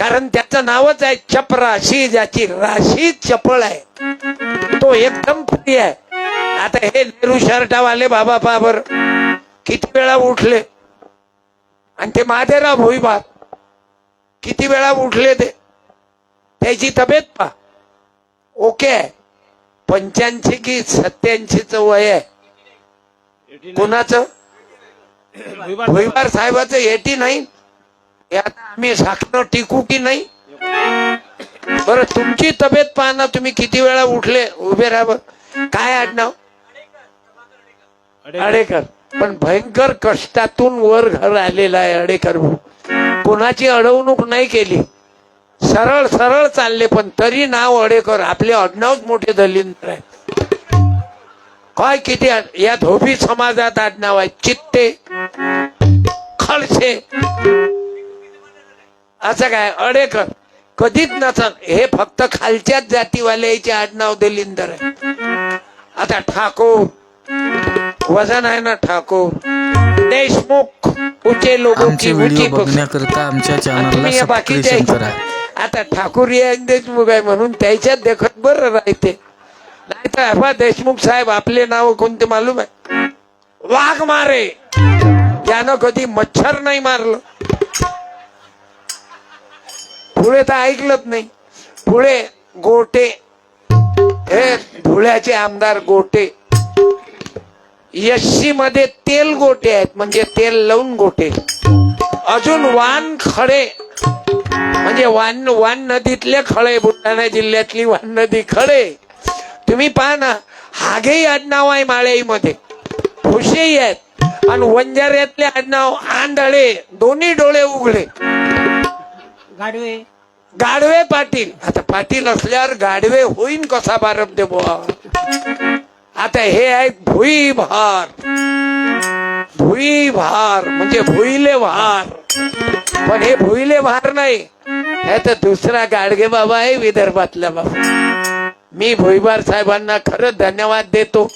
कारण त्याचं नावच आहे चपराशी ज्याची राशी चपळ आहे. तो एकदम फ्री आहे. आता हे नेहरू शर्टावाले बाबा पाबर किती वेळा उठले? आणि ते महादेवराव भोईबार किती वेळा उठले ते? त्याची तब्येत पा ओके पंच्याऐंशी की सत्याऐंशीच वय आहे. कोणाचं? भोईबार साहेबाचं. एटी नाही हे आता आम्ही साखर टिकू की नाही? बरं तुमची तब्येत पहा ना तुम्ही किती वेळा उठले उभे राहा बरं. काय आडनाव? अडेकर. पण भयंकर कष्टातून वर घर आलेला आहे अडेकर भाऊ. कोणाची अडवणूक नाही केली. सरळ सरळ चालले पण तरी नाव अडेकर. आपले आडनावच मोठे दलिंद्र आहे काय किती या धोबी समाजात आडनाव आहे चित्ते खडसे. असं काय? अडेकर कधीच नसन हे फक्त खालच्याच जातीवाल्याचे आडनाव दलिंदर आहे. आता ठाकूर. वजन आहे ना ठाकूर. देशमुख. उचे लोक आमचे व्हिडिओ बघण्याकरता आमच्या चॅनलला सबस्क्रिप्शन करा. आता ठाकूर एक देशमुख आहे म्हणून त्याच्यात देखत बरं राहते. नाही तर अफा देशमुख साहेब आपले नाव कोणते मालूम आहे? वाघ मारे. त्यानं कधी मच्छर नाही मारलं. पुढे तर ऐकलंच नाही. पुढे गोटे हे धुळ्याचे आमदार गोटे. यशी मध्ये तेल गोटे आहेत म्हणजे तेल लावून गोटे. अजून वान खडे म्हणजे वान वान नदीतले खळे बुलढाणा जिल्ह्यातली वान नदी खडे. तुम्ही पहा ना हागेही आडनाव आहे माळेमध्ये फुशेही आहेत. आणि वंजाऱ्यातले आडनाव आंधळे दोन्ही डोळे उघडे. गाडवे गाडवे पाटील. आता पाटील असल्यावर गाडवे होईन कसा बारब दे बुवा? आता हे आहे भुई भार भुई भार म्हणजे भुईले भार पण हे भुईले भार नाही. हे तर दुसरा गाडगे बाबा आहे विदर्भातला बाबा. मी भुईबार साहेबांना खरंच धन्यवाद देतो.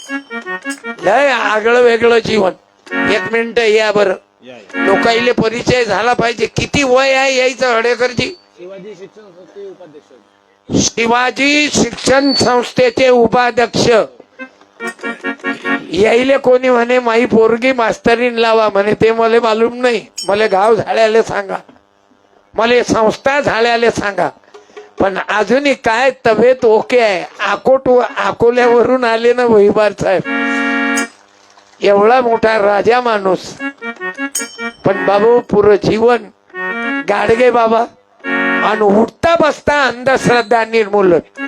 लय आगळं वेगळं जीवन. एक मिनिट या बरं. लोकाईले परिचय झाला पाहिजे. किती वय आहे यायचं हडेकरजी? शिवाजी शिक्षण संस्थे उपाध्यक्ष. शिवाजी शिक्षण संस्थेचे उपाध्यक्ष. यायले कोणी म्हणे माई पोरगी मास्तरीन लावा. म्हणे ते मला मालूम नाही. मला गाव झाल्याले सांगा. मला संस्था झाल्याले सांगा. पण अजूनही काय तब्येत ओके आहे. आकोट अकोल्यावरून आले ना भुईबार साहेब. एवढा मोठा राजा माणूस. पण बाबू पुरं जीवन गाडगे बाबा. आणि उठता बसता अंधश्रद्धा निर्मूलन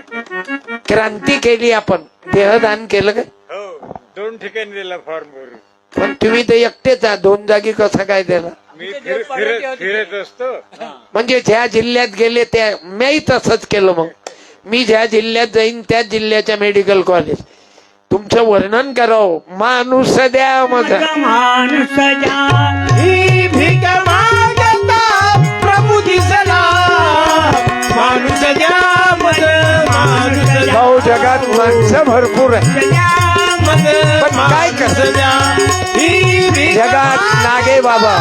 क्रांती केली आपण. देहदान केलं का? हो दोन ठिकाणी दिला फॉर्म भरून. पण तुम्ही तर एकटेच आहात. दोन जागी कसं काय दिला? मी फिर- फिरत फिरत असतो. म्हणजे ज्या जिल्ह्यात गेले त्या मी तसंच केलं मग. मी ज्या जिल्ह्यात जाईन त्या जिल्ह्याच्या मेडिकल कॉलेज तुमचं वर्णन करावं माणूस द्या माझा माणूस प्रभू दिसला. माणूस द्या भाऊ जगात माणसं भरपूर आहे पण काय भीक जगात नागे बाबा.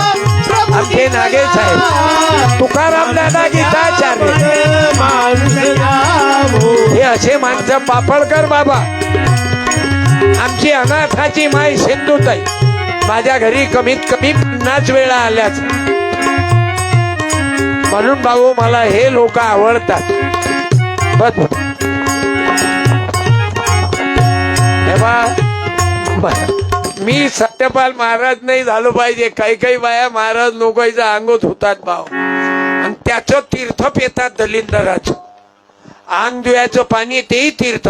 आमचे नागे साहेब. तुकाराम दादा गीताचार्य. हे असे माणसं पापडकर बाबा. आमची अनाथाची माय सिंधुताई. माझ्या घरी कमीत कमी पन्नास वेळा आल्याच म्हणून भाऊ मला हे लोक आवडतात. बस. हे बा मी सत्यपाल महाराज नाही झालो पाहिजे. काही काही बाया महाराज लोकांच्या अंगोत होतात भाऊ. आणि त्याचं तीर्थ पेतात दलिंदराचं. अंग पाणी तेही तीर्थ.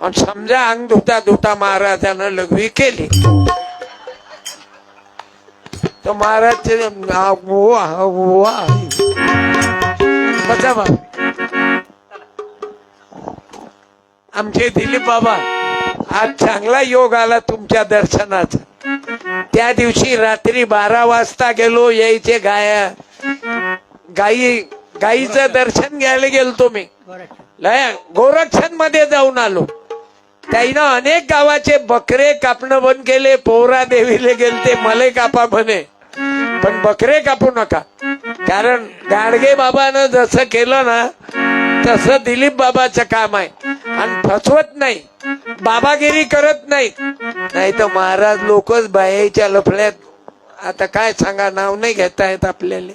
आणि समजा अंग धुता धुता महाराजानं लघवी केली. तर बा. आमचे दिलीप बाबा आज चांगला योग आला तुमच्या दर्शनाचा. त्या दिवशी रात्री बारा वाजता गेलो यायचे गाया गाई गाईचं दर्शन घ्यायला गेलतो मी लय गोरक्षणमध्ये जाऊन आलो. त्याईनं अनेक गावाचे बकरे कापणं बंद केले पोहरा देवीले गेले ते मले कापा म्हणे. पण बकरे कापू नका. कारण गाडगे बाबानं जसं केलं ना तसं दिलीप बाबाचं काम आहे. आणि फसवत नाही. बाबागिरी करत नाही. नाही तर महाराज लोकच बायाच्या लफड्यात. आता काय सांगा नाव नाही घेता येत आपल्याला.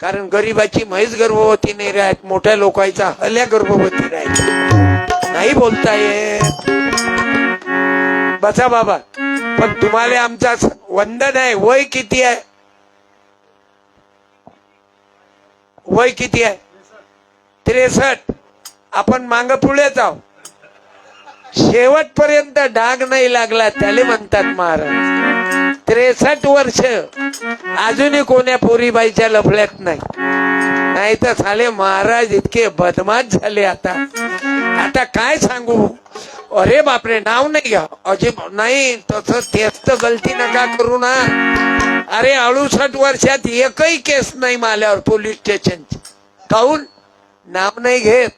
कारण गरीबाची म्हैस गर्भवती नाही राहत मोठ्या लोकांचा हल्या गर्भवती राहत. नाही बोलता येत बसा बाबा. पण तुम्हाला आमचा वंदन आहे. वय किती आहे? वय किती आहे? त्रेसष्ट. आपण मांग पुढे जाऊ. शेवटपर्यंत डाग नाही लागला त्याले म्हणतात महाराज. त्रेसष्ट वर्ष. अजूनही कोण्या पोरीबाईच्या लफड्यात नाही. नाही तर साले महाराज इतके बदमाश झाले आता. आता काय सांगू? अरे बापरे नाव नाही घ्या. अजिब नाही तसं तेच तर गलती नका करू ना. अरे अडुसठ वर्षात एकही केस नाही माल्यावर पोलीस स्टेशनची. काहून नाव नाही घेत.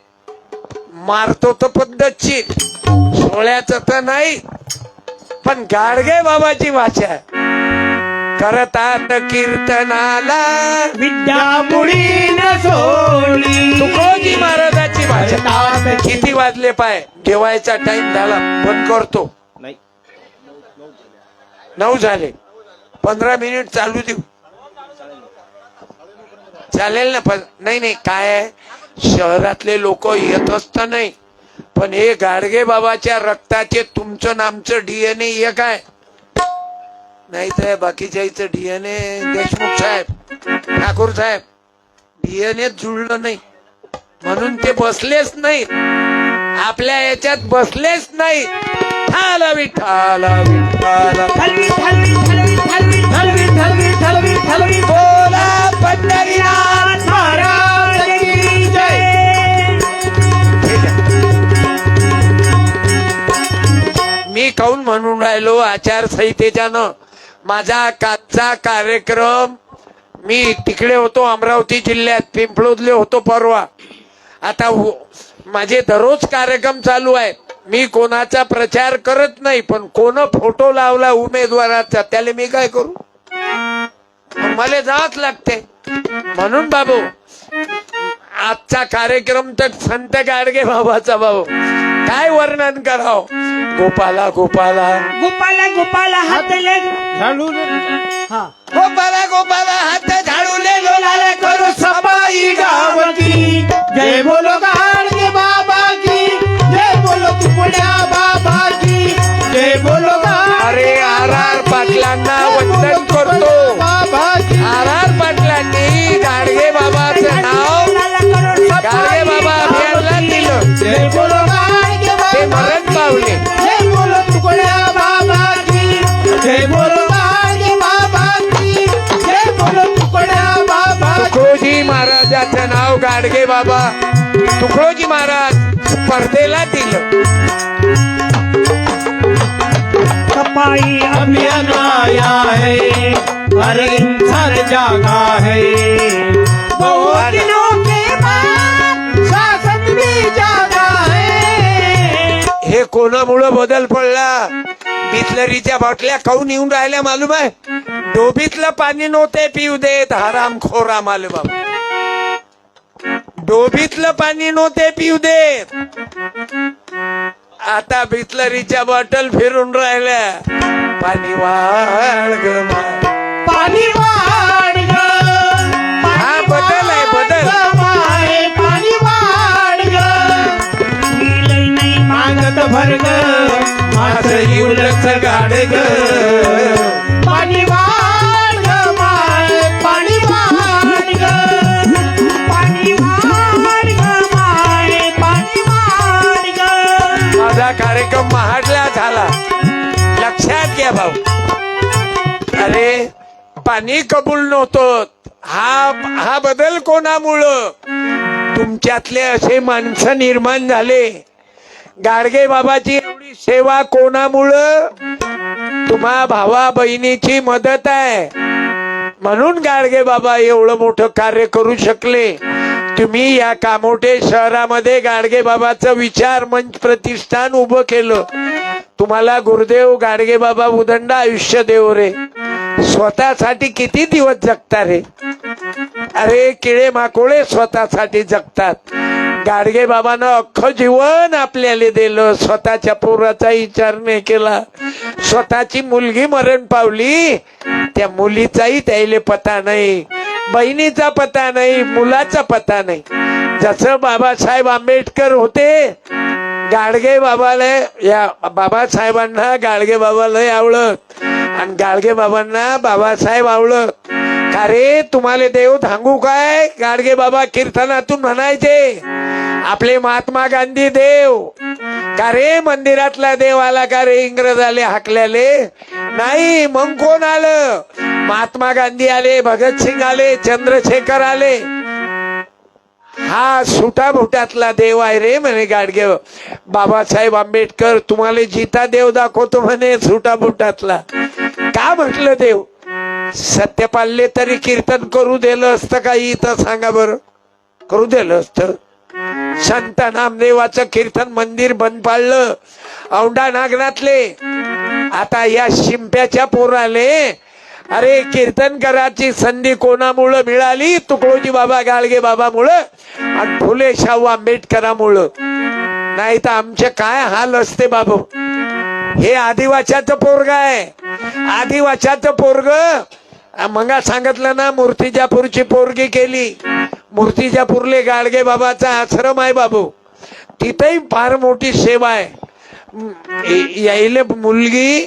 मारतो तर पद्धतशीर. सोळ्याचं तर नाही. पण गाडगे बाबाची भाषा आहे. करतात कीर्तनाला. विद्या मुळी न सोडली. तुकोजी महाराजाची भाषा. किती वाजले पाय? जेवायचा टाइम झाला. बंद करतो. नाही. नऊ झाले. पंधरा मिनिट चालू देऊ. चालेल ना पण नाही नाही काय आहे? शहरातले लोक येत असत नाही पण हे गाडगे बाबाच्या रक्ताचे तुमचं नामचं डीएनए एक आहे नाही तर बाकीच्या इथं डीएनए देशमुख साहेब ठाकूर साहेब डीएनए जुळलं नाही. म्हणून ते बसलेच नाही आपल्या याच्यात बसलेच नाही ठाला विठाला विठाला बोला पंढरीनाथ मी काऊन म्हणून राहिलो? आचारसंहितेच्यानं. माझा कालचा कार्यक्रम मी तिकडे होतो अमरावती जिल्ह्यात पिंपळूतले होतो परवा. आता माझे दररोज कार्यक्रम चालू आहेत. मी कोणाचा प्रचार करत नाही पण कोण फोटो लावला उमेदवाराचा त्याला मी काय करू? मला जात लागते. म्हणून बाबू आजचा कार्यक्रम तर संत गाडगे बाबाचा बाबू. काय वर्णन कराव? गोपाला गोपाला. गोपाला गोपाला हातले झाडू हा. गोपाला गोपाला हात झाडू ले. लाला करो सफाई गाव की जय बोलो गाडगे बाबा की. जय बोलो तुकड्या बाबा की. जय बोलो अरे आर आर पाटलांना वंदन करतो. गाडगे बाबा तुकडोजी महाराज स्पर्धेला दिलं. सफाई अभियान आया है हर इंसान जागा है बहुत दिनों के बाद शासन भी जागा है. हे कोणामुळं बदल पडला? बिस्लरीच्या बाटल्या काऊन येऊन राहिल्या मालूम आहे? डोबीतलं पाणी नव्हते पिऊ देत हराम खोरा मालूम. डोबीतलं पाणी नव्हते पिऊ देत. आता बिस्लरीच्या बॉटल फिरून राहिल्या. पाणी वाढ पाणी वाढ हा, बदल आहे, बदल. पाणी वाढ ग. मी लई नाही मागत भर ग माझं इवलच गाड ग. पाणी कबूल नव्हतं. हा हा बदल कोणामुळं? तुमच्यातले असे माणसं निर्माण झाले. गाडगे बाबाची एवढी सेवा कोणामुळं? तुम्हा भावा बहिणीची मदत आहे. म्हणून गाडगे बाबा एवढं मोठं कार्य करू शकले. तुम्ही या कामोठे शहरामध्ये गाडगे बाबाचं विचार मंच प्रतिष्ठान उभं केलं. तुम्हाला गुरुदेव गाडगे बाबा उदंड आयुष्य देव रे. स्वतःसाठी किती दिवस जगता रे अरे किळे माकोळे स्वतःसाठी जगतात. गाडगे बाबानं अख्खं जीवन आपल्याला दिलं स्वतःच्या पोराचा विचार नाही केला. स्वतःची मुलगी मरण पावली त्या मुलीचाही त्याले पता नाही बहिणीचा पता नाही मुलाचा पता नाही. जसं बाबासाहेब आंबेडकर होते गाडगे बाबाला या बाबासाहेबांना गाडगे बाबाला आवडत. आणि गाडगे बाबांना बाबासाहेब आवडत का रे तुम्हाला देव सांगू काय? गाडगे बाबा कीर्तनातून म्हणायचे आपले महात्मा गांधी देव का रे मंदिरातला देव आला का रे इंग्रज आले हाकल्याले? नाही मग कोण आलं? महात्मा गांधी आले भगतसिंग आले चंद्रशेखर आले. हा सुटा भुटातला देव आहे रे म्हणे गाडगे बाबासाहेब आंबेडकर. तुम्हाला जिता देव दाखवतो म्हणे सुटा भुटातला का म्हटलं देव? सत्यपालले तरी कीर्तन करू दिलं असतं काही इथं सांगा बरं. करू दिलं असतं. संत नामदेवाचं कीर्तन मंदिर बंद पाडलं. औंढा नागनाथले. आता या शिंप्याच्या पोराले अरे कीर्तन करायची संधी कोणामुळं मिळाली? तुकडोजी बाबा गाडगे बाबामुळं? आणि फुले शाहू आंबेडकरामुळं. नाही तर आमचे काय हाल असते बाबू? हे आदिवाच्याचं पोरग आहे. आदिवासाचं पोरग मंगा सांगितलं ना मूर्तिजापूरची पोरगी केली. मूर्तिजापूरले गाडगे बाबाचा आश्रम आहे बाबू. तिथेही फार मोठी सेवा आहे. यायले मुलगी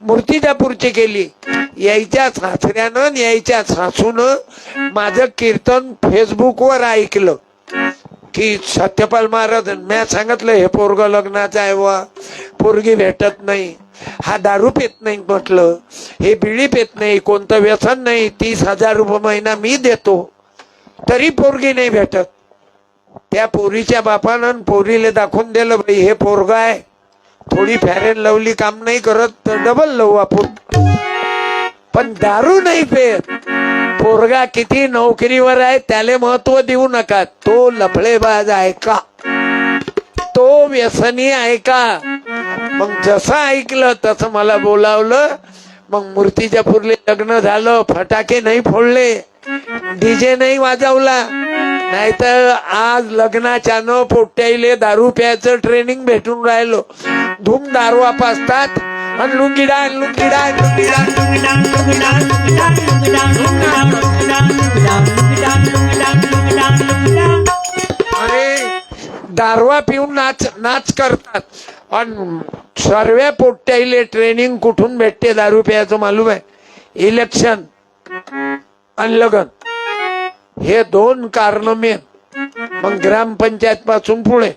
मूर्तिजापूरची केली. यायच्या सासऱ्यानं यायच्या सासूनं माझं कीर्तन फेसबुकवर ऐकलं. की सत्यपाल महाराज म्या सांगितलं हे पोरग लग्नाचं आहे वा पोरगी भेटत नाही. हा दारू पेत नाही म्हटलं. हे बिळी पेत नाही कोणतं व्यसन नाही. तीस हजार रुपये महिना मी देतो. तरी पोरगी नाही भेटत. त्या पोरीच्या बापानं पोरीला दाखवून दिलं बाई हे पोरग आहे. थोडी फॅरेन लवली काम नाही करत तर डबल लावू आपण. पण दारू नाही पेत. पोरगा किती नोकरीवर आहे त्याले महत्त्व देऊ नका. तो लफळेबाज आहे का? तो व्यसनी आहे का? मग जसं ऐकलं तसं मला बोलावलं मग मूर्तीच्या पुरले लग्न झालं फटाके नाही फोडले डीजे नाही वाजवला नाहीतर आज लग्नाच्या न पोट्याईले दारू प्यायचं ट्रेनिंग भेटून राहिलो धूम दारू पासतात आणि लुंगी डान लुंगी डान लुंगी डान अरे दारवा पिऊन नाच नाच करतात आणि सर्व पोट्याईले ट्रेनिंग कुठून भेटते? दारू प्यायचं मालूम आहे. इलेक्शन आणि लगन. हे दोन कारण मेन मग ग्रामपंचायत पासून पुढे.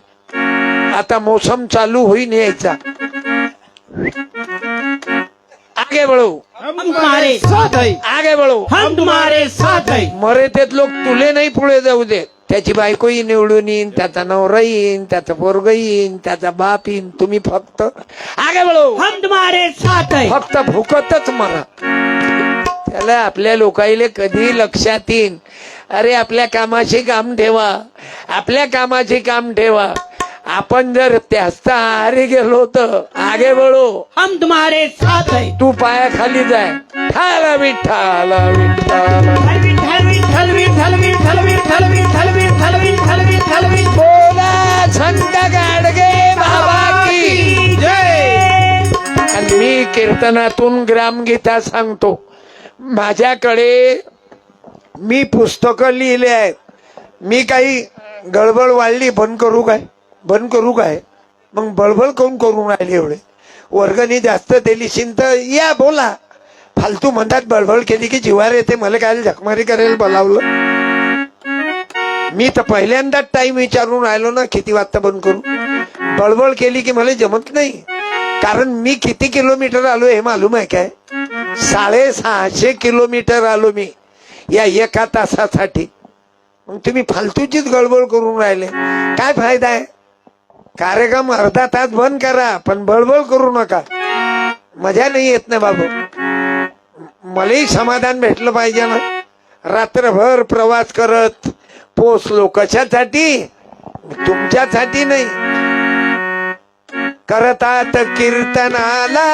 आता मोसम चालू होईन यायचा. आगे बळू हम तुम्हारे साथ आगे बळू हम तुम्हारे साथ मरे तेच लोक तुले नाही पुढे जाऊ दे त्याची बायकोही निवडून येईन त्याचा नवरा येईन त्याचा पोरग येईन त्याचा बाप येईन. तुम्ही फक्त आगे बळू हम तुम्हारे साथ है फक्त भुकतच मरा. त्याला आपल्या लोकाईले कधी लक्षात येईन? अरे आपल्या कामाशी काम ठेवा. आपल्या कामाशी काम ठेवा. आपण जर त्याचा आहारी गेलो तर आगे बळो हम तुम्हारे साथ है तू पायाखाली जाय. ठाला विठ्ठाला विठ्ठाला. विठ्ठल विठ्ठल विठ्ठल विठ्ठल विठ्ठल विठ्ठल विठ्ठल. कीर्तनातून ग्रामगीता सांगतो. माझ्याकडे मी पुस्तकं लिहिले आहेत. मी काही गडबड वाढली बंद करू काय? बंद करू काय? मग बळबळ काऊन करून राहिले एवढे? वर्गणी जास्त दिली तर या बोला. फालतू म्हणतात बळबळ केली की जिवार येते. मला काय झकमारी करायला बोलावलं? मी तर पहिल्यांदाच टाईम विचारून राहिलो ना किती वाजता बंद करू? बळबळ केली की मला जमत नाही. कारण मी किती किलोमीटर आलो हे मालूम आहे काय? साडेसहाशे किलोमीटर आलो मी या एका तासासाठी. मग तुम्ही फालतूचीच गडबड करून राहिले. काय फायदा आहे? कार्यक्रम अर्धा तास बंद करा पण बळबळ करू नका. मजा नाही येत ना बाबू. मलाही समाधान भेटलं पाहिजे ना. रात्रभर प्रवास करत पोचलो कशासाठी तुमच्यासाठी नाही. करतात कीर्तनाला.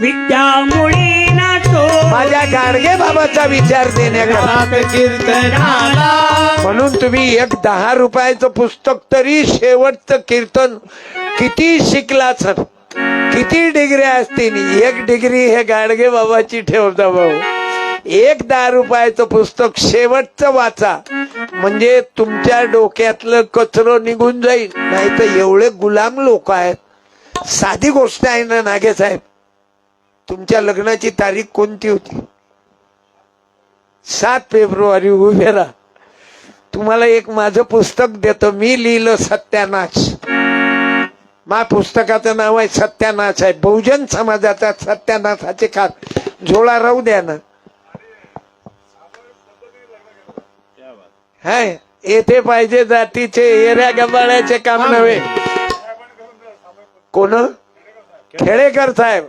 विद्या मुळी नाचो. माझ्या गाडगे बाबाचा विचार देण्याकरता कीर्तनाला. म्हणून तुम्ही एक दहा रुपयाचं पुस्तक तरी शेवटचं कीर्तन किती शिकला सर? किती डिग्री असतील? एक डिग्री हे गाडगे बाबाची ठेवता भाऊ. एक दहा रुपयाचं पुस्तक शेवटचं वाचा. म्हणजे तुमच्या डोक्यातलं कचरं निघून जाईल. नाही तर एवढे गुलाम लोक आहेत. साधी गोष्ट आहे ना नागे साहेब. तुमच्या लग्नाची तारीख कोणती होती? सात फेब्रुवारी उभे राहा. तुम्हाला एक माझं पुस्तक देतो. मी लिहिलं सत्यानाश. मा पुस्तकाचं नाव आहे सत्यानाश आहे. बहुजन समाजाचा सत्यानाशाचे खात झोळा राहू द्या ना. हाय येथे पाहिजे जातीचे एऱ्या गबाळ्याचे काम नव्हे. कोण? खेडेकर साहेब.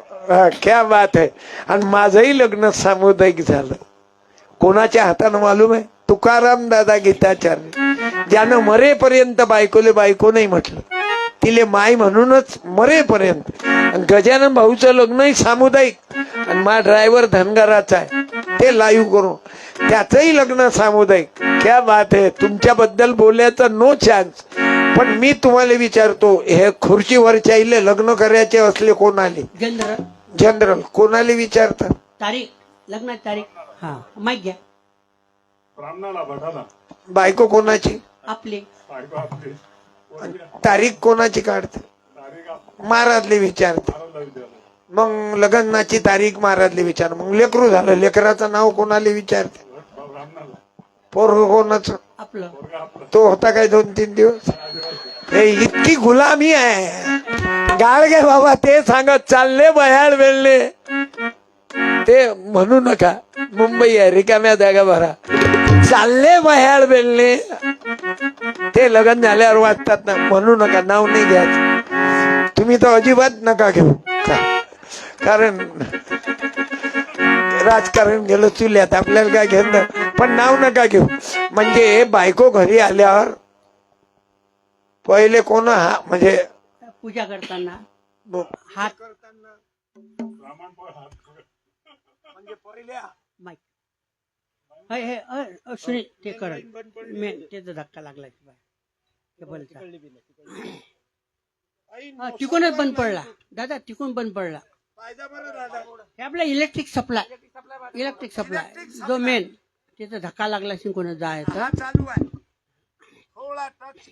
क्या बात आहे आणि माझंही लग्न सामुदायिक झालं. कोणाच्या हातानं मालूम आहे? तुकाराम दादा गीताचार्य. ज्यानं मरेपर्यंत बायकोले बायको नाही म्हटलं. तिले माय म्हणूनच मरेपर्यंत. आणि गजानन भाऊचं लग्नही सामुदायिक. आणि मा ड्रायव्हर धनगराचा आहे. ते लाईव्ह करू त्याचंही लग्न सामुदायिक. क्या बात आहे तुमच्याबद्दल बोलायचा नो चान्स पण मी तुम्हाला विचारतो हे खुर्चीवरच्या इले लग्न करायचे असले कोण आले जनरल जनरल कोणाला विचारतात? तारीख लग्नाची तारीख. हा. माहीत घ्या. बायको कोणाची? आपले. तारीख कोणाची काढते? महाराजले विचारते. मग लग्नाची तारीख महाराजले विचार. मग लेकरू झालं लेकराचं नाव कोणाला विचारते? पोरग कोणाचं? आपलं. तो होता काय दोन तीन दिवस? हे इतकी गुलामी आहे. गाडगे बाबा ते सांगत चालले बयाळ वेळले. ते म्हणू नका मुंबई आहे रिकाम्या जागा भरा. चालले बयाळ वेळले. ते लग्न झाल्यावर वाचतात ना म्हणू नका नाव नाही घ्यायचं. तुम्ही तर अजिबात नका घेऊ. कारण राजकारण गेलं चुल्यात. आपल्याला काय घेणं? पण नाव नका घेऊ. म्हणजे बायको घरी आल्यावर पहिले कोण हा म्हणजे पूजा करताना हात हे हे अ, अ, सुनील ते कर. मेन त्याचा धक्का लागला की बाय. केबलचा हा, तिकूनच बंद पडला. दादा तिकून बंद पडला. हे आपला इलेक्ट्रिक सप्लाय इलेक्ट्रिक सप्लाय जो मेन त्याचा धक्का लागला असेल कोणा जायचा? चालू आहे. थोडा टच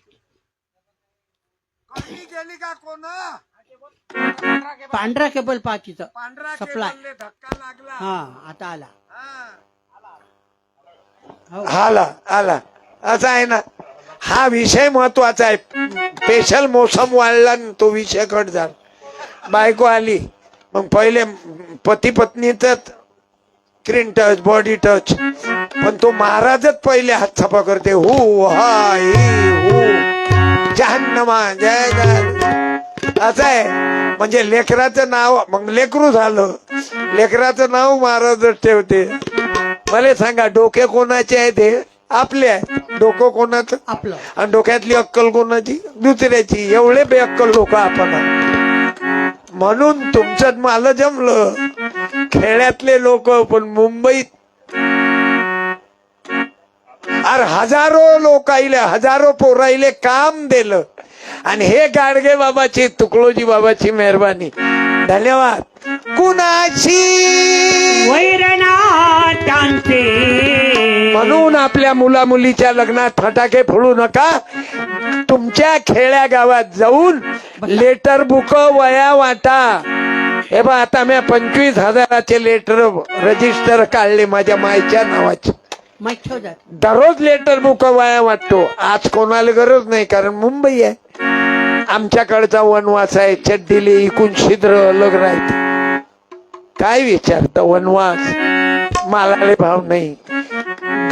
कधी गेली का कोण? पांढरा केबल पहा तिथं पांढरा Supply. केबलले धक्का लागला. हा आता आला. हो. आला आला. असा आहे ना. हा विषय महत्त्वाचा आहे. स्पेशल मोसम वाढला न तो विषय कट झाला. बायको आली. मग पहिले पती पत्नीच स्क्रीन टच बॉडी टच पण तो महाराजच पहिले हात छापा करते. हु हा ही. जहन्नमा जय जय. असं आहे. म्हणजे लेकराचं नाव मग लेकरू झालं. लेकराचं नाव महाराजच ठेवते. मला सांगा डोके कोणाचे आहे ते आपले आहे डोकं कोणाचं? आपलं. आणि डोक्यातली अक्कल कोणाची? दुसऱ्याची. एवढे बेअक्कल लोक आपण. म्हणून तुमच्यात मला जमलं. खेड्यातले लोक पण मुंबईत. अरे हजारो लोक आईले हजारो पोराईले काम दिलं. आणि हे गाडगे बाबाची तुकडोजी बाबाची मेहरबानी. धन्यवाद. कुणाची? वैरनाट्यांचे म्हणून आपल्या मुला मुलीच्या लग्नात फटाके फोडू नका. तुमच्या खेड्या गावात जाऊन लेटर बुक वया वाटा. हे बा आता मी पंचवीस हजाराचे लेटर रजिस्टर काढले माझ्या मायच्या नावाचे. दररोज लेटर बुक वया वाटतो. आज कोणाला गरज नाही कारण मुंबई आहे. आमच्याकडचा वनवास आहे चड्डीले इकून छिद्र अलग राहते काय विचारतं वनवास? मालाले भाव नाही.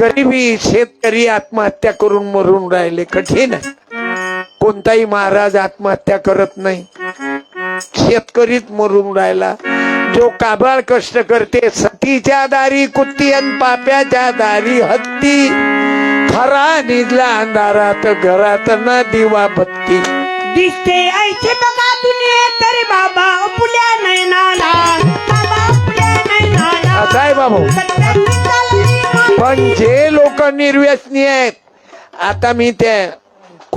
गरिबी शेतकरी आत्महत्या करून मरून राहिले कठीण आहे. कोणताही महाराज आत्महत्या करत नाही. शेतकरीच मरून राहिला. जो काबाळ कष्ट करते सतीच्या दारी कुत्ती आणि पाप्याच्या दारी हत्ती. खरा निजला अंधारात घरात न दिवा बत्ती. दिसते ऐसे बघा दुनिये तरी बाबा पुल्या नयनाला. बाबा पुल्या नयनाला. आहे बाबू. पण जे लोक निर्व्यसनी आहेत आता मी त्या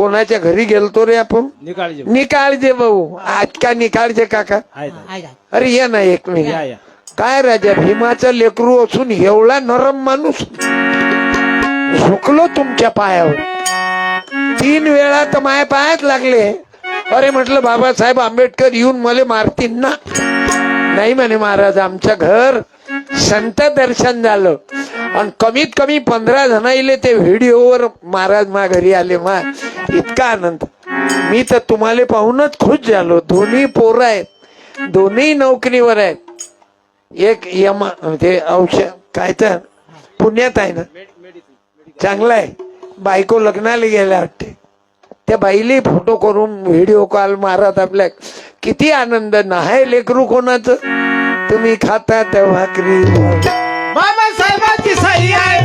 कोणाच्या घरी गेलतो रे आपण? निकाळजे निकाळजे भाऊ. आज का निकाळजे काका? अरे ये ना एक मिनिट. या या. काय राजा भीमाचं लेकरू असून एवढा नरम माणूस झुकलो तुमच्या पायावर. तीन वेळा तर माया पायात लागले. अरे म्हटलं बाबासाहेब आंबेडकर येऊन मला मारतील ना? नाही म्हणे महाराज आमच्या घर संत दर्शन झालं. आणि कमीत कमी पंधरा जणाईले ते व्हिडिओवर महाराज मा घरी आले मा. इतका आनंद. मी तर तुम्हाला पाहूनच खुश झालो. दोन्ही पोरं आहेत. दोन्ही नोकरीवर आहेत. एक यमा ते औषध काय तर पुण्यात आहे ना. चांगलं आहे. बायको लग्नाला गेल्या वाटते. त्या बाईले फोटो करून व्हिडिओ कॉल मारत आपल्या. किती आनंद. नाही लेकरू कोणाचं. तुम्ही खाता त्या भाकरी 你厉害